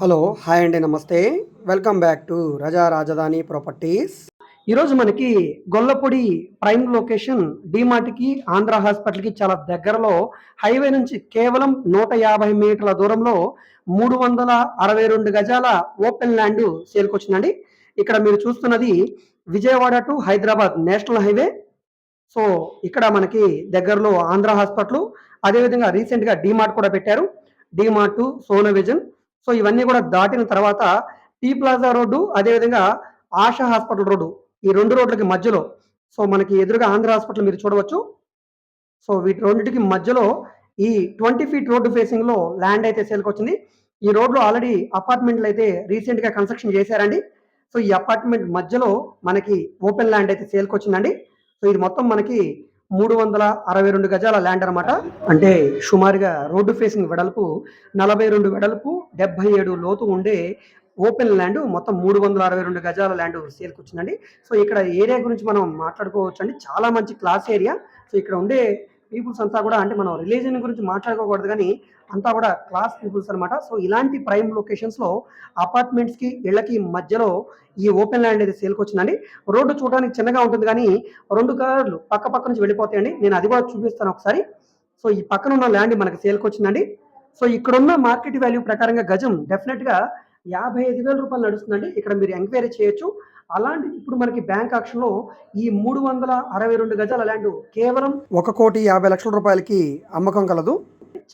Hello hi అండి నమస్తే. Welcome back to రజా రాజధాని ప్రాపర్టీస్. ఈరోజు మనకి గొల్లపొడి ప్రైమ్ లొకేషన్ డిమార్ట్కి ఆంధ్ర హాస్పిటల్కి చాలా దగ్గరలో హైవే నుంచి కేవలం నూట యాభై మీటర్ల దూరంలో మూడు వందల అరవై రెండు గజాల ఓపెన్ ల్యాండ్ సేల్కి వచ్చిందండి. ఇక్కడ మీరు చూస్తున్నది Vijayawada to Hyderabad national highway. So ఇక్కడ మనకి దగ్గరలో ఆంధ్ర హాస్పిటల్ అదేవిధంగా రీసెంట్గా డిమార్ట్ కూడా పెట్టారు. డిమార్ట్ సోనో విజన్ సో ఇవన్నీ కూడా దాటిన తర్వాత టీ ప్లాజా రోడ్డు అదేవిధంగా ఆశా హాస్పిటల్ రోడ్డు ఈ రెండు రోడ్లకి మధ్యలో. సో మనకి ఎదురుగా ఆంధ్ర హాస్పిటల్ మీరు చూడవచ్చు. సో వీటి రెండింటికి మధ్యలో ఈ ట్వంటీ ఫీట్ రోడ్డు ఫేసింగ్లో ల్యాండ్ అయితే సేల్కి వచ్చింది. ఈ రోడ్లో ఆల్రెడీ అపార్ట్మెంట్లు అయితే రీసెంట్గా కన్స్ట్రక్షన్ చేశారండి. సో ఈ అపార్ట్మెంట్ మధ్యలో మనకి ఓపెన్ ల్యాండ్ అయితే సేల్కి వచ్చిందండి. సో ఇది మొత్తం మనకి మూడు వందల అరవై రెండు గజాల ల్యాండ్ అనమాట అంటే సుమారుగా రోడ్డు ఫేసింగ్ వెడల్పు నలభై రెండు వెడల్పు డెబ్బై ఏడు లోతు ఉండే ఓపెన్ ల్యాండ్ మొత్తం మూడు వందల అరవై రెండు గజాల ల్యాండ్ సేల్కి వచ్చిందండి. సో ఇక్కడ ఏరియా గురించి మనం మాట్లాడుకోవచ్చు అండి చాలా మంచి క్లాస్ ఏరియా. సో ఇక్కడ ఉండే పీపుల్స్ అంతా కూడా అంటే మనం రిలీజన్ గురించి మాట్లాడుకోకూడదు కానీ అంతా కూడా క్లాస్ పీపుల్స్ అనమాట సో ఇలాంటి ప్రైమ్ లొకేషన్స్లో అపార్ట్మెంట్స్కి ఇళ్ళకి మధ్యలో ఈ ఓపెన్ ల్యాండ్ అనేది సేల్కి వచ్చిందండి. రోడ్డు చూడడానికి చిన్నగా ఉంటుంది కానీ రెండు కార్లు పక్క పక్క నుంచి వెళ్ళిపోతాయండి. నేను అది కూడా చూపిస్తాను ఒకసారి. సో ఈ పక్కన ఉన్న ల్యాండ్ మనకి సేల్కి వచ్చిందండి. సో ఇక్కడున్న మార్కెట్ వాల్యూ ప్రకారంగా గజం డెఫినెట్గా యాభై ఐదు వేల రూపాయలు నడుస్తుందండి. ఇక్కడ మీరు ఎంక్వైరీ చేయొచ్చు. అలాంటి ఇప్పుడు మనకి బ్యాంక్ ఆక్షన్లో ఈ మూడు వందల అరవై రెండు గజాల ల్యాండ్ కేవలం ఒక కోటి యాభై లక్షల రూపాయలకి అమ్మకం కలదు.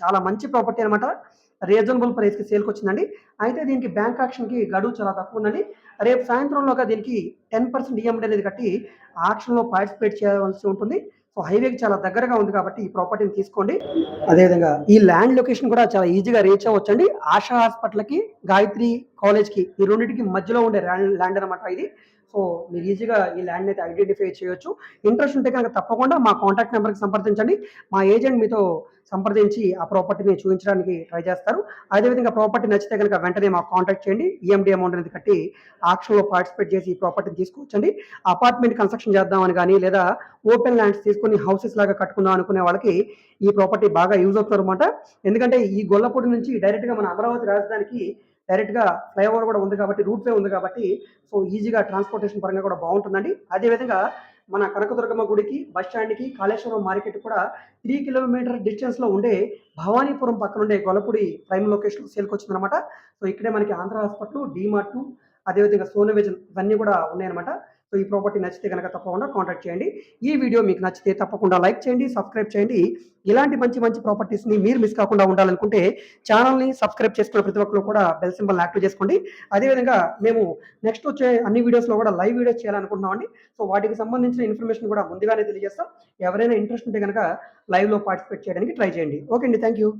చాలా మంచి ప్రాపర్టీ అనమాట రీజనబుల్ ప్రైస్కి సేల్కి వచ్చిందండి అయితే దీనికి బ్యాంక్ ఆక్షన్కి గడువు చాలా తక్కువ ఉందండి. రేపు సాయంత్రంలోగా దీనికి టెన్ పర్సెంట్ ఈఎంఐ అనేది కట్టి ఆక్షన్లో పార్టిసిపేట్ చేయవలసి ఉంటుంది. సో హైవేకి చాలా దగ్గరగా ఉంది కాబట్టి ఈ ప్రాపర్టీని తీసుకోండి. అదేవిధంగా ఈ ల్యాండ్ లొకేషన్ కూడా చాలా ఈజీగా రీచ్ అవ్వచ్చండి. ఆశా హాస్పిటల్కి గాయత్రి కాలేజ్కి ఈ రెండింటికి మధ్యలో ఉండే ల్యాండ్ అనమాట ఇది. సో మీరు ఈజీగా ఈ ల్యాండ్ అయితే ఐడెంటిఫై చేయొచ్చు. ఇంట్రెస్ట్ ఉంటే కనుక తప్పకుండా మా కాంటాక్ట్ నెంబర్కి సంప్రదించండి. మా ఏజెంట్ మీతో సంప్రదించి ఆ ప్రాపర్టీని చూపించడానికి ట్రై చేస్తారు. అదేవిధంగా ప్రాపర్టీ నచ్చితే కనుక వెంటనే మాకు కాంటాక్ట్ చేయండి. ఈఎండి అమౌంట్ అనేది కట్టి ఆక్షన్లో పార్టిసిపేట్ చేసి ఈ ప్రాపర్టీని తీసుకోవచ్చండి అపార్ట్మెంట్ కన్స్ట్రక్షన్ చేద్దామని కానీ లేదా ఓపెన్ ల్యాండ్స్ తీసుకుని హౌసెస్ లాగా కట్టుకుందాం అనుకునే వాళ్ళకి ఈ ప్రాపర్టీ బాగా యూజ్ అవుతారు అనమాట ఎందుకంటే ఈ గొల్లపూడి నుంచి డైరెక్ట్గా మన అమరావతి రాజధానికి డైరెక్ట్గా ఫ్లైఓవర్ కూడా ఉంది కాబట్టి రూట్ వే ఉంది కాబట్టి సో ఈజీగా ట్రాన్స్పోర్టేషన్ పరంగా కూడా బాగుంటుందండి. అదేవిధంగా మన కనకదుర్గమ్మ గుడికి బస్ స్టాండ్కి కాళేశ్వరం మార్కెట్ కూడా త్రీ కిలోమీటర్ డిస్టెన్స్లో ఉండే భవానీపురం పక్కన ఉండే గొలపుడి ప్రైమ్ లొకేషన్ సేల్కి వచ్చిందనమాట సో ఇక్కడే మనకి ఆంధ్ర హాస్పిటల్ డీమార్ట్ అదేవిధంగా సోనోవిజన్ ఇవన్నీ కూడా ఉన్నాయన్నమాట. సో ఈ ప్రాపర్టీ నచ్చితే కనుక తప్పకుండా కాంటాక్ట్ చేయండి. ఈ వీడియో మీకు నచ్చితే తప్పకుండా లైక్ చేయండి సబ్స్క్రైబ్ చేయండి. ఇలాంటి మంచి మంచి ప్రాపర్టీస్ని మీరు మిస్ కాకుండా ఉండాలనుకుంటే ఛానల్ని సబ్స్క్రైబ్ చేసుకున్న ప్రతి ఒక్కరు కూడా బెల్ సింబల్ యాక్టివ్ చేసుకోండి. అదేవిధంగా మేము నెక్స్ట్ వచ్చే అన్ని వీడియోస్లో కూడా లైవ్ వీడియోస్ చేయాలనుకుంటున్నామండి సో వాటికి సంబంధించిన ఇన్ఫర్మేషన్ కూడా ముందుగానే తెలియజేస్తాం. ఎవరైనా ఇంట్రెస్ట్ ఉంటే కనుక లైవ్లో పార్టిసిపేట్ చేయడానికి ట్రై చేయండి. ఓకే అండి. Thank you